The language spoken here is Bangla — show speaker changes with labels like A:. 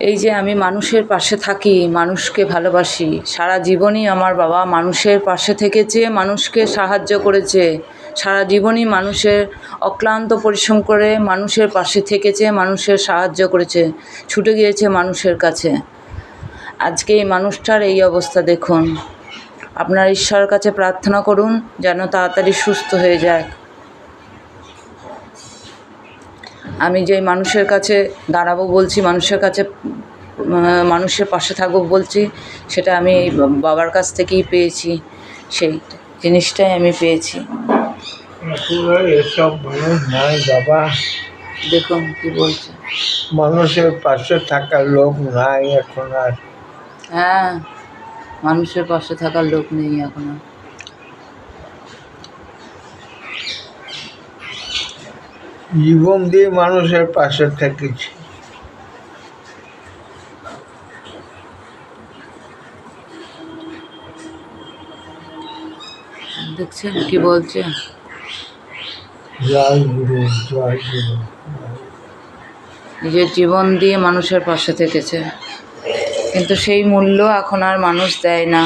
A: এই যে আমি মানুষের পাশে থাকি, মানুষকে ভালোবাসি, সারা জীবনই আমার বাবা মানুষের পাশে থেকেছে, মানুষকে সাহায্য করেছে, সারা জীবনই মানুষের অক্লান্ত পরিশ্রম করে মানুষের পাশে থেকেছে, মানুষের সাহায্য করেছে, ছুটে গিয়েছে মানুষের কাছে। আজকে এই মানুষটার এই অবস্থা দেখুন। আপনার ঈশ্বরের কাছে প্রার্থনা করুন, যেন তাড়াতাড়ি সুস্থ হয়ে যায় আমি যে মানুষের কাছে দাঁড়াবো বলছি মানুষের কাছে মানুষের পাশে থাকব বলছি সেটা আমি বাবার কাছ থেকেই পেয়েছি। সেই জিনিসটাই আমি পেয়েছি।
B: এসব মানুষ নাই বাবা।
A: দেখুন কি বলছে।
B: মানুষের পাশে থাকার লোক নাই এখন আর।
A: হ্যাঁ মানুষের পাশে থাকার লোক নেই এখন আর।
B: জীবন দিয়ে মানুষের পাশে থেকেছি।
A: দেখছেন কি বলছে? নিজের জীবন দিয়ে মানুষের পাশে থেকেছে। কিন্তু সেই মূল্য এখন আর মানুষ দেয় না।